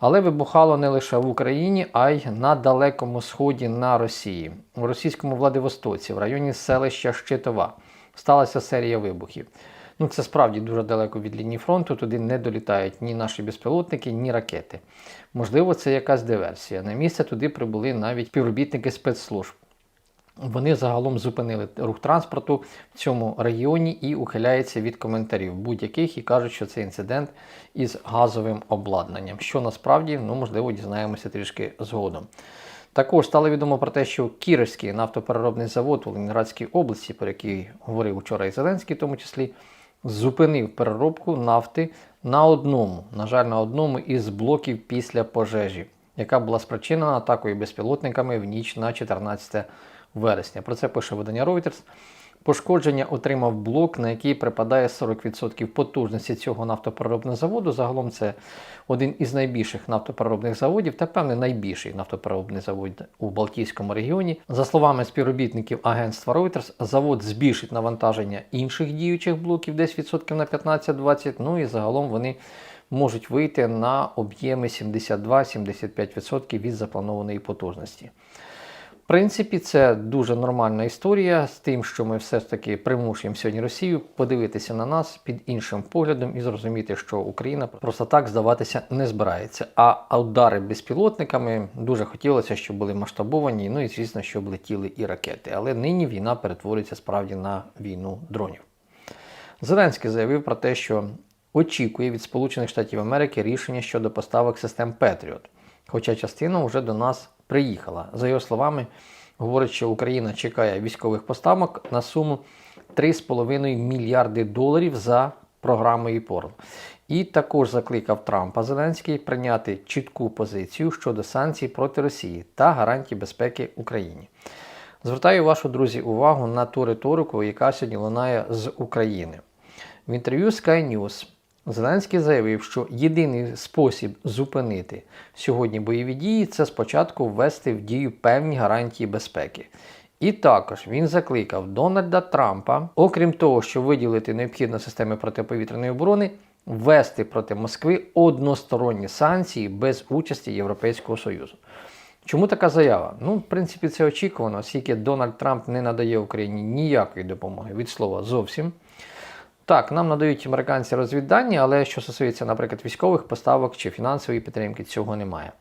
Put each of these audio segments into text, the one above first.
Але вибухало не лише в Україні, а й на далекому сході на Росії. У російському Владивостоці, в районі селища Щитова, сталася серія вибухів. Ну, це справді дуже далеко від лінії фронту, туди не долітають ні наші безпілотники, ні ракети. Можливо, це якась диверсія. На місце туди прибули навіть співробітники спецслужб. Вони загалом зупинили рух транспорту в цьому регіоні і ухиляються від коментарів будь-яких і кажуть, що це інцидент із газовим обладнанням. Що насправді, ну можливо, дізнаємося трішки згодом. Також стало відомо про те, що Кіровський нафтопереробний завод у Ленінградській області, про який говорив вчора і Зеленський, в тому числі, зупинив переробку нафти на одному, на жаль, на одному із блоків після пожежі, яка була спричинена атакою безпілотниками в ніч на 14 вересня. Про це пише видання Reuters. Пошкодження отримав блок, на який припадає 40% потужності цього нафтопереробного заводу. Загалом це один із найбільших нафтопереробних заводів та певне найбільший нафтопереробний завод у Балтійському регіоні. За словами співробітників агентства Reuters, завод збільшить навантаження інших діючих блоків десь відсотків на 15-20. Ну і загалом вони можуть вийти на об'єми 72-75% від запланованої потужності. Принципі, це дуже нормальна історія з тим, що ми все ж таки примушуємо сьогодні Росію подивитися на нас під іншим поглядом і зрозуміти, що Україна просто так здаватися не збирається. А удари безпілотниками дуже хотілося, щоб були масштабовані. Ну і звісно, щоб летіли і ракети. Але нині війна перетворюється справді на війну дронів. Зеленський заявив про те, що очікує від Сполучених Штатів Америки рішення щодо поставок систем Петріот. Хоча частина вже до нас приїхала. За його словами, говорить, що Україна чекає військових поставок на суму 3,5 мільярди доларів за програмою ПОРЛ. І також закликав Трампа Зеленський прийняти чітку позицію щодо санкцій проти Росії та гарантій безпеки Україні. Звертаю вашу друзі увагу на ту риторику, яка сьогодні лунає з України. В інтерв'ю Sky News Зеленський заявив, що єдиний спосіб зупинити сьогодні бойові дії це спочатку ввести в дію певні гарантії безпеки. І також він закликав Дональда Трампа, окрім того, що виділити необхідні системи протиповітряної оборони, ввести проти Москви односторонні санкції без участі Європейського Союзу. Чому така заява? Ну, в принципі, це очікувано, оскільки Дональд Трамп не надає Україні ніякої допомоги від слова зовсім. Так, нам надають американці розвіддані, але що стосується, наприклад, військових поставок чи фінансової підтримки, цього немає.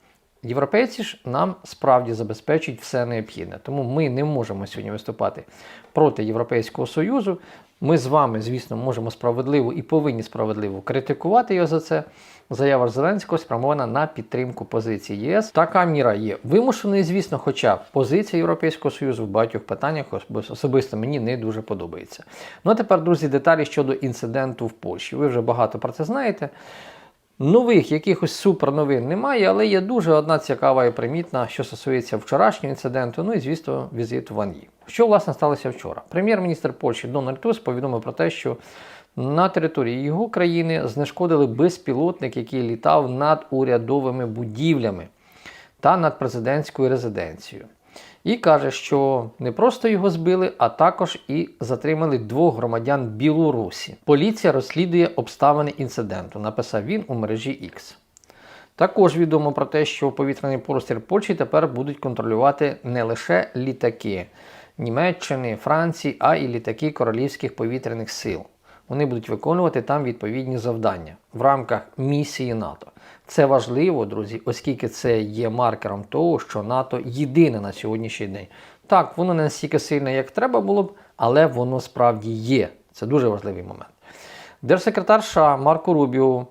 Європейці ж нам справді забезпечують все необхідне, тому ми не можемо сьогодні виступати проти Європейського Союзу. Ми з вами, звісно, можемо справедливо і повинні справедливо критикувати його за це. Заява Зеленського спрямована на підтримку позиції ЄС. Така міра є вимушеною, звісно, хоча позиція Європейського Союзу в багатьох питаннях особисто мені не дуже подобається. Ну а тепер, друзі, деталі щодо інциденту в Польщі. Ви вже багато про це знаєте. Нових якихось суперновин немає, але є дуже одна цікава і примітна, що стосується вчорашнього інциденту, ну і звісно, візиту Ван Ї. Що власне сталося вчора? Прем'єр-міністр Польщі Дональд Туск повідомив про те, що на території його країни знешкодили безпілотник, який літав над урядовими будівлями та над президентською резиденцією. І каже, що не просто його збили, а також і затримали двох громадян Білорусі. Поліція розслідує обставини інциденту, написав він у мережі X. Також відомо про те, що повітряний простір Польщі тепер будуть контролювати не лише літаки Німеччини, Франції, а й літаки королівських повітряних сил. Вони будуть виконувати там відповідні завдання в рамках місії НАТО. Це важливо, друзі, оскільки це є маркером того, що НАТО єдине на сьогоднішній день. Так, воно не настільки сильне, як треба було б, але воно справді є. Це дуже важливий момент. Держсекретар США Марко Рубіо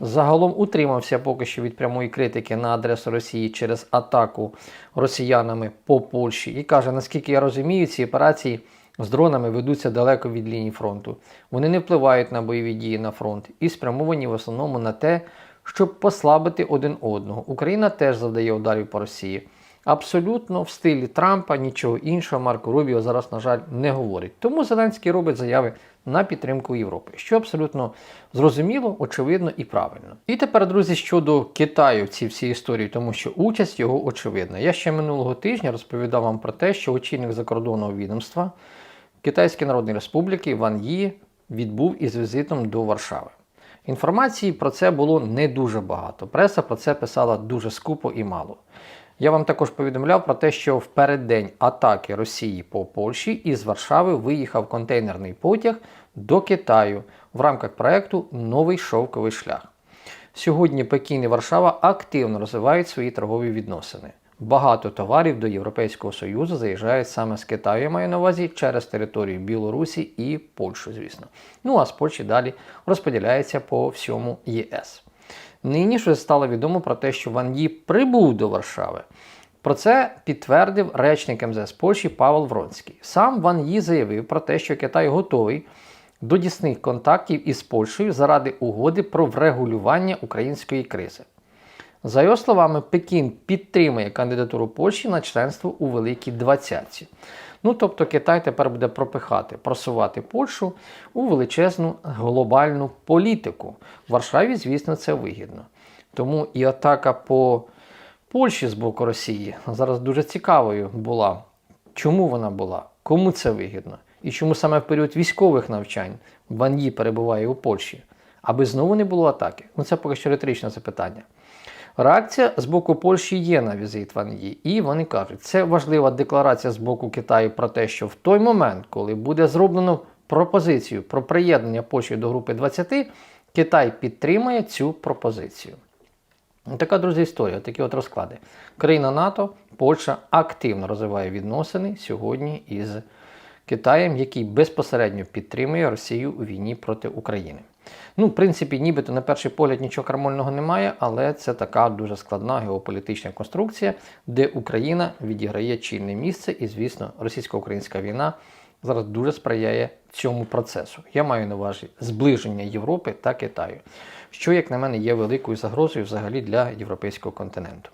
загалом утримався поки що від прямої критики на адресу Росії через атаку росіянами по Польщі і каже, наскільки я розумію, ці операції з дронами ведуться далеко від лінії фронту. Вони не впливають на бойові дії на фронт і спрямовані в основному на те, щоб послабити один одного. Україна теж завдає ударів по Росії. Абсолютно в стилі Трампа нічого іншого Марко Рубіо зараз, на жаль, не говорить. Тому Зеленський робить заяви на підтримку Європи, що абсолютно зрозуміло, очевидно і правильно. І тепер, друзі, щодо Китаю в цій всій історії, тому що участь його очевидна. Я ще минулого тижня розповідав вам про те, що очільник закордонного відомства Китайської Народної Республіки Ван Ї відбув із візитом до Варшави. Інформації про це було не дуже багато. Преса про це писала дуже скупо і мало. Я вам також повідомляв про те, що в переддень атаки Росії по Польщі із Варшави виїхав контейнерний потяг до Китаю в рамках проекту Новий шовковий шлях. Сьогодні Пекін і Варшава активно розвивають свої торгові відносини. Багато товарів до Європейського Союзу заїжджають саме з Китаю, маю на увазі через територію Білорусі і Польщу, звісно. Ну а з Польщі далі розподіляється по всьому ЄС. Нині ж стало відомо про те, що Ван Ї прибув до Варшави. Про це підтвердив речник МЗС Польщі Павел Вронський. Сам Ван Ї заявив про те, що Китай готовий до дісних контактів із Польщею заради угоди про врегулювання української кризи. За його словами, Пекін підтримує кандидатуру Польщі на членство у Великій Двадцятці. Ну тобто Китай тепер буде пропихати, просувати Польщу у величезну глобальну політику. Варшаві, звісно, це вигідно. Тому і атака по Польщі з боку Росії зараз дуже цікавою була. Чому вона була? Кому це вигідно? І чому саме в період військових навчань Ван Ї перебуває у Польщі? Аби знову не було атаки? Ну це поки що риторичне запитання. Реакція з боку Польщі є на візит Ван Ї, і вони кажуть, це важлива декларація з боку Китаю про те, що в той момент, коли буде зроблено пропозицію про приєднання Польщі до групи 20, Китай підтримає цю пропозицію. Ну, Така, друзі, історія, такі от розклади. Країна НАТО, Польща активно розвиває відносини сьогодні із Китаєм, який безпосередньо підтримує Росію у війні проти України. Ну, в принципі, нібито на перший погляд нічого кармольного немає, але це така дуже складна геополітична конструкція, де Україна відіграє чільне місце, і, звісно, російсько-українська війна зараз дуже сприяє цьому процесу. Я маю на увазі зближення Європи та Китаю, що, як на мене, є великою загрозою взагалі для європейського континенту.